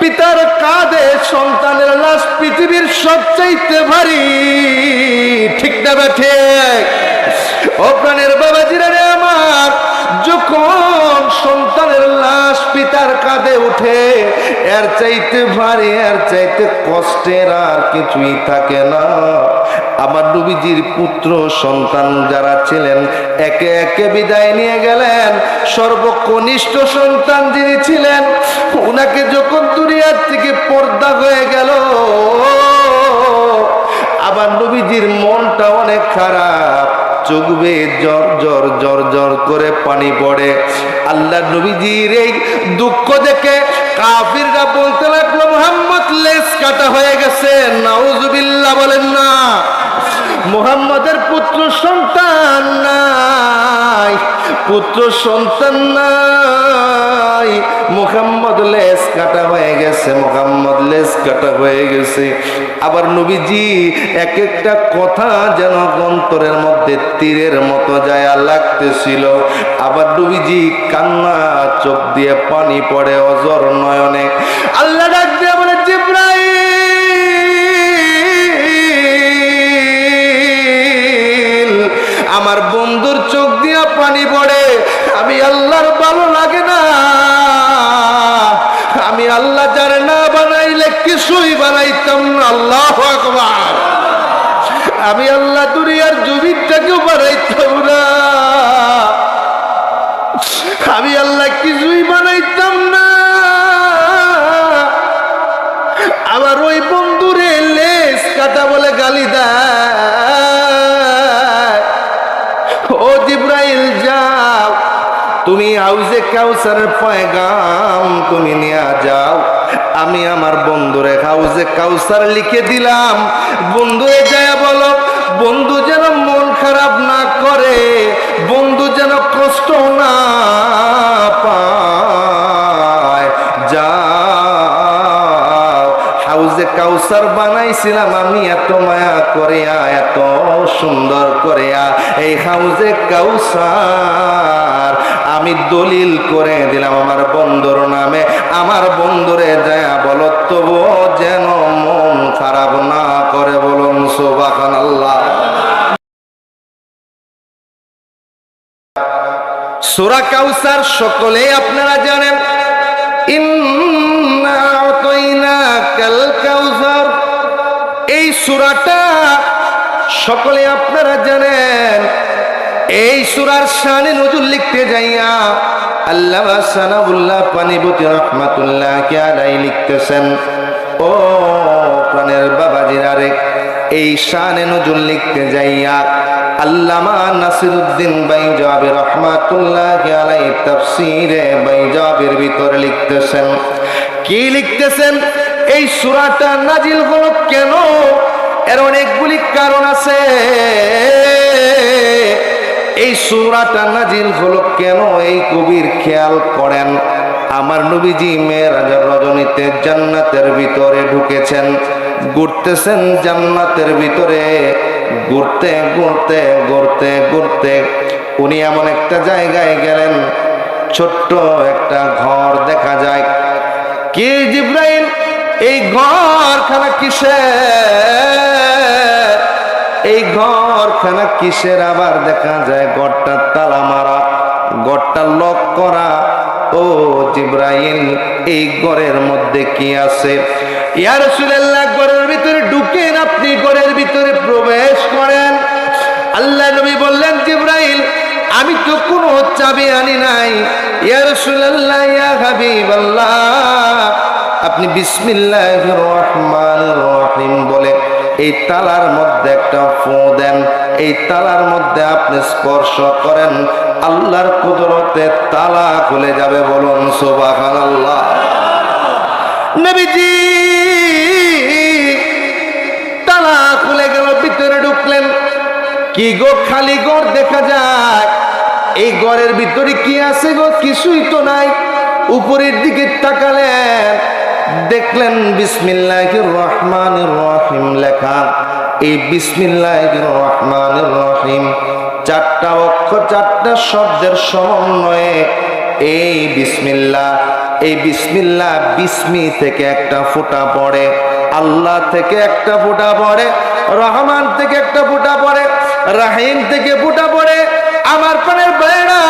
পিতার কাঁধে সন্তানের লাশ পৃথিবীর সবচাইতে ভারী। ঠিক না বা ঠিক? অপ্রাণের প্রাণের বাবা জিরারে আমার, যখন সন্তানের লাশ পিতার কাঁধে উঠে, এর চাইতে ভারী, এর চাইতে কষ্টের আর কিছুই থাকে না। আমার নবীজির পুত্র, সন্তান যারা ছিলেন, একে একে বিদায় নিয়ে গেলেন। সর্বকনিষ্ঠ সন্তান যিনি ছিলেন ওনাকে যখন দুনিয়ার থেকে পর্দা হয়ে গেল আবার নবীজির মনটা অনেক খারাপ। চোখ বেয়ে জ্বর জ্বর জ্বর জ্বর করে পানি পড়ে। আল্লাহ নবীজির এই দুঃখ দেখে কাফিররা বলতে লাগল, মোহাম্মদ লেস কাটা হয়ে গেছে। নাউজুবিল্লাহ, বলেন না। মোহাম্মদের পুত্র সন্তান নাই, পুত্র সন্তান নাই। মোহাম্মদ লেস কাটা হয়ে গেছে, মোহাম্মদ লেস কাটা হয়ে গেছে। আবার নবীজি এক একটা কথা যেন অন্তরের মধ্যে তীরের মতো যায় লাগতেছিল। আবার নবীজি কান্না, চোখ দিয়ে পানি পড়ে, অজর নয়নে। আল্লাহ আমি আল্লাহর ভালো লাগে না। আমি আল্লাহ যার না বানাইলে কিছুই বানাইতাম না। আল্লাহ আমি আল্লাহ দুনিয়ার জমিনটাকেও বানাইতাম না। তুমি হাউজে কাউসারের পয়গাম তুমি নিয়ে যাও। আমি আমার বন্ধুরে হাউজে কাউসার লিখে দিলাম। বন্ধুরে যায় বলো, বন্ধু যেন মন খারাপ না করে, বন্ধু যেন কষ্ট না পায়। যাও হাউজে কাউসার বানাইছিলাম আমি এত মায়া করিয়া, এত সুন্দর করিয়া এই হাউজে কাউসার আমি দলিল করে দিলাম আমার বন্ধুর নামে। আমার বন্ধুরে যায় বলো তবুও যেন মন খারাপ না করে বলুন সোবাখান আল্লাহ সুরা কাউসার সকলে আপনারা জানেন। ইন্না সুরাটা সকলে আপনারা জানেন। এই সুরার শানে নজর লিখতে যাইয়া আল্লাহ সানাউল্লাহ পানিবতী রহমাতুল্লাহ আলাই লিখতেছেন। ও প্রাণের বাবাজিরা রে, এই শানে নজর লিখতে যাইয়া আল্লামা নাসিরুদ্দিন বাইজাবি রহমাতুল্লাহ আলাই তাফসীরে বাইজাবির ভিতরে লিখতেছেন। কি লিখতেছেন? এই সুরাটা নাজিল হলো কেন? এর অনেকগুলি কারণ আছে। এই সূরাটা নাজিল হলো কেন এই কবির খেয়াল করেন? আমার নবীজি মেয়েরাজার রজনীতে জান্নাতের ভিতরে ঢুকেছেন, ঘুরতেছেন জান্নাতের ভিতরে। ঘুরতে ঘুরতে ঘুরতে ঘুরতে উনি এমন একটা জায়গায় গেলেন, ছোট্ট একটা ঘর দেখা যায়। কি জিব্রাইল? এই ঘরখানা কিসের? এই ঘরখানা কিসের আবার দেখা যায়? ঘরটা তালা মারা ঘরটা লক করা। ও জিব্রাইল, এই ঘরের মধ্যে কি আছে? ইয়ার সুলেল্লাহ ঘরের ভিতরে ঢুকেন আপনি, ঘরের ভিতরে প্রবেশ করেন। আল্লাহ নবী বললেন, জিব্রাইল, আমি তো কোনো চাবি আনি নাই। ইয়া রাসূলুল্লাহ, ইয়া হাবিবাল্লাহ, আপনি বিসমিল্লাহির রহমানির রহিম বলে এই তালার মধ্যে একটা ফু দেন, এই তালার মধ্যে আপনি স্পর্শ করেন, আল্লাহর কুদরতে তালা খুলে যাবে বলুন, সুবহানাল্লাহ। নবীজি, তালা খুলে গেল, ভিতরে ঢুকলেন। কি গো খালি ঘর দেখা যায়? এই ঘরের ভিতরে কি আছে গো? কিছুই তো নাই। উপরের দিকে তাকালেন। দেখলেন বিসমিল্লাহ রহমান রহিম লেখা। এই বিসমিল্লাহ রহমান রহিম, চারটা অক্ষর চারটা শব্দের সমন্বয়ে এই বিসমিল্লাহ এই বিসমিল্লাহ বিসমি থেকে একটা ফোঁটা পড়ে, আল্লাহ থেকে একটা ফোঁটা পড়ে, রহমান থেকে একটা ফোঁটা পড়ে, রাহিম থেকে ফোঁটা পড়ে, আমার পানের বেড়া।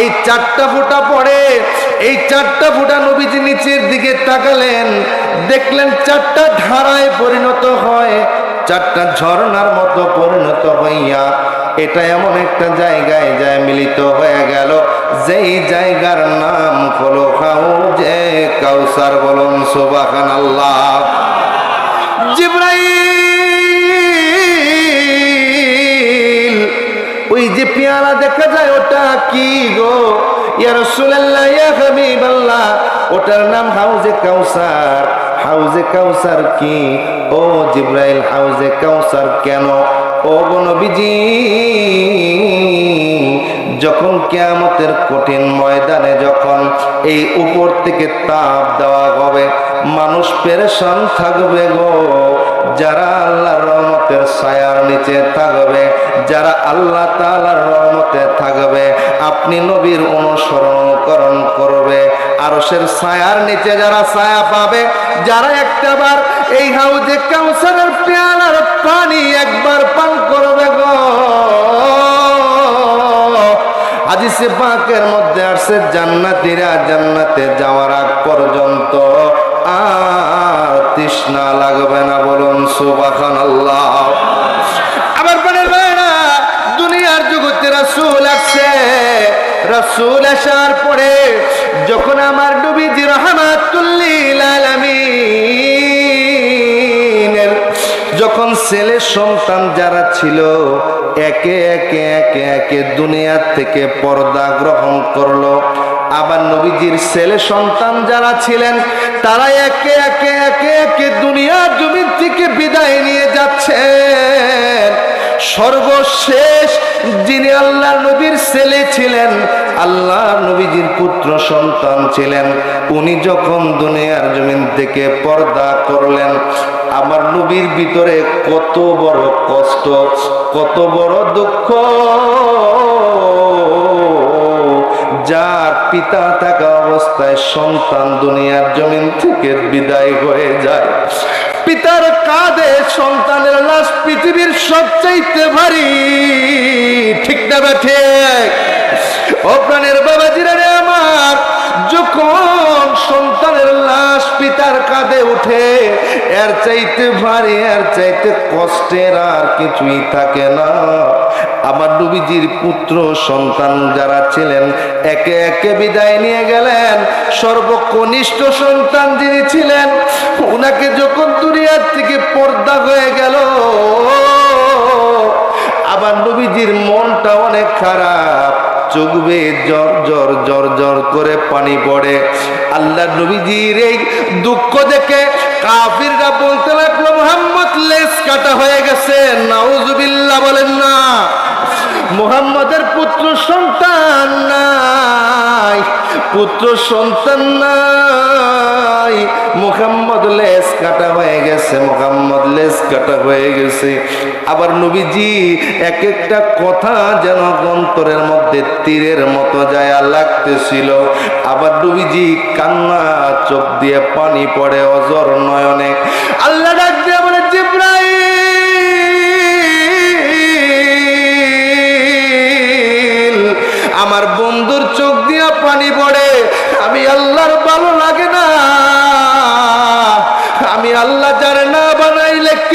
এই চারটা ফোঁটা এই চারটা ফোঁটা নবীজি নিচের দিকে তাকালেন। দেখলেন চারটা ধারায় পরিণত হয়, চারটা ঝর্ণার মতো পরিণত হইয়া এটা এমন একটা জায়গায় যায় মিলিত হয়ে গেল। যেই জায়গার নাম হলো যে কাউসার বলুন সোবাখান আল্লাহ জিব্রাইল, ওই যে পেয়ারা দেখা যায়, ওটা কি গো? ইয়া রাসূলুল্লাহ, ইয়া হাবিবাল্লাহ। ওটার নাম হাউজে কাউসার। হাউজে কাউসার কি? ও জিব্রাইল, হাউজে কাউসার কেন? ও নবীজি, যখন কেয়ামতের কঠিন ময়দানে যখন এই উপর থেকে তাপ দেওয়া হবে, মানুষ পেরেশান থাকবে গো। যারা আল্লাহর রহমতের ছায়ার নিচে থাকবে, যারা আল্লাহ তাআলার রহমতে থাকবে, আপনি নবীর অনুসরণ করণ করবে। আরশের ছায়ার নিচে যারা ছায়া পাবে, যারা একটাবার এই হাউজে কাউসারের পেয়ালার পানি একবার পান করবে গো। হাদিসে পাকের মধ্যে আসছে, জান্নাতীরা জান্নাতে যাওয়ার আগ পর্যন্ত আর তৃষ্ণা লাগবে না বলুন সুবাখান আল্লাহ আবার পরে বেড়া দুনিয়ার জগতে রাসূল আসছে। রাসূল আসার পরে যখন আমার নবীজি রহমাতুল্লিল আলামিনের, যখন ছেলে সন্তান যারা ছিল, একে একে একে একে দুনিয়ার থেকে পর্দা গ্রহণ করল। আবার নবীজির ছেলে সন্তান যারা ছিলেন, তারা একে একে একে সর্বশেষ যিনি আল্লাহ নবীর ছেলে ছিলেন আল্লাহ নবীজির পুত্র সন্তান ছিলেন। উনি যখন দুনিয়ার জমিন থেকে পর্দা করলেন, আমার নবীর ভিতরে কত বড় কষ্ট, কত বড় দুঃখ। যার পিতা থাকা অবস্থায় সন্তান দুনিয়ার জমিন থেকে বিদায় হয়ে যায়। পিতার কাঁধে সন্তানের লাশ পৃথিবীর সবচাইতে ভারী। ঠিক না বা ঠিক? ও প্রাণের বাবা আমার, যখন সন্তানের লাশ পিতার কাঁধে উঠে, এর চাইতে ভারী, এর চাইতে কষ্টের আর কিছুই থাকে না। আমার নবীজির পুত্র সন্তান যারা ছিলেন, একে একে বিদায় নিয়ে গেলেন। সর্বকনিষ্ঠ সন্তান যিনি ছিলেন ওনাকে যখন দুনিয়ার থেকে পর্দা হয়ে গেল আবার নবীজির মনটা অনেক খারাপ। চোখ বেয়ে জ্বর জ্বর জ্বর জ্বর করে পানি পড়ে। আল্লাহ নবীজির এই দুঃখ দেখে কাফিররা বলতে লাগল, মোহাম্মদ লেস কাটা হয়ে গেছে। নাউজুবিল্লাহ বলেন না। মোহাম্মদের পুত্র সন্তান নাই, পুত্র সন্তান নাই। মুহাম্মদ লেস কাটা হয়ে গেছে, মুহাম্মদ লেস কাটা হয়ে গেছে। আবার নবীজি এক একটা কথা যেন অন্তরের মধ্যে তীরের মতো যায় লাগতেছিল। আবার নবীজি কান্না, চোখ দিয়ে পানি পড়ে, অজর নয়নে। আল্লাহ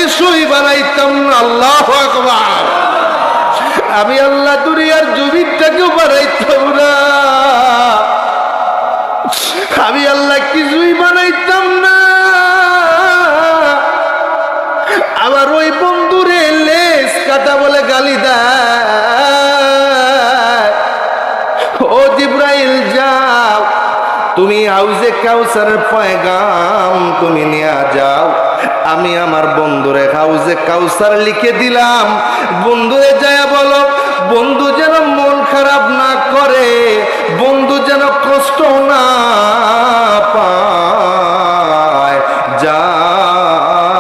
কিছুই বানাইতাম না, আল্লাহ আকবার। আমি আল্লাহ দুনিয়ার জমিনটাকেও বানাইতাম না। আমি আল্লাহ কিছুই বানাইতাম না। আবার ওই বন্ধুরে লেস কাটা বলে গালি ও জিব্রাইল, যাও। তুমি হাউজে কাউসারের পয়গাম তুমি নিয়ে আমি আমার বন্ধুরে হাউজে কাউসার লিখে দিলাম। বন্ধুরে যায় বলো, বন্ধু যেন মন খারাপ না করে, বন্ধু যেন কষ্ট না পায়। যাও,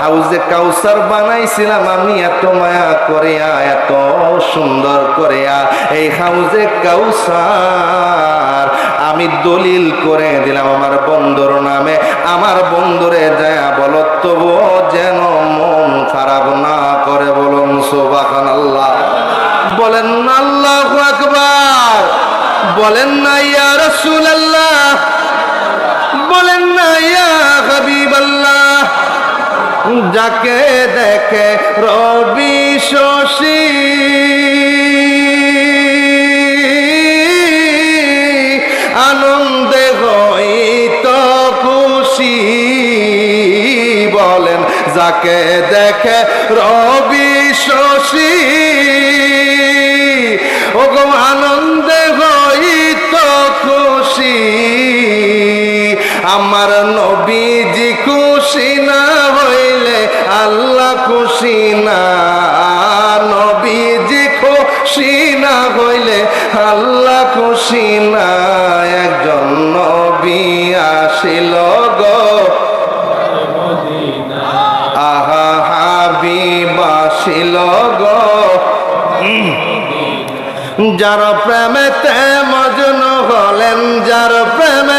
হাউজে কাউসার বানাইছিলাম আমি, এত মায়া করিয়া, এত সুন্দর করিয়া, এই হাউজে কাউসার আমি দলিল করে দিলাম আমার বন্ধুর নামে। আমার বন্ধুরে যায় বলো, তবুও যেন মন খারাপ না করে বলুন সোবাখান আল্লাহ বলেন, আল্লাহ আকবার। বলেন, না, ইয়া রাসূলুল্লাহ। বলেন, না, ইয়া হাবিবাল্লাহ। যাকে দেখে রবি শশী যাকে দেখে রবি শশী। ও গো আনন্দে হইত খুশি। আমার নবীজি খুশি না হইলে আল্লাহ খুশি না। নবীজি খুশি না হইলে আল্লাহ খুশি না। একজন নবী আসিল যার প্রেমেতে মজন হলেন যার প্রেমেতে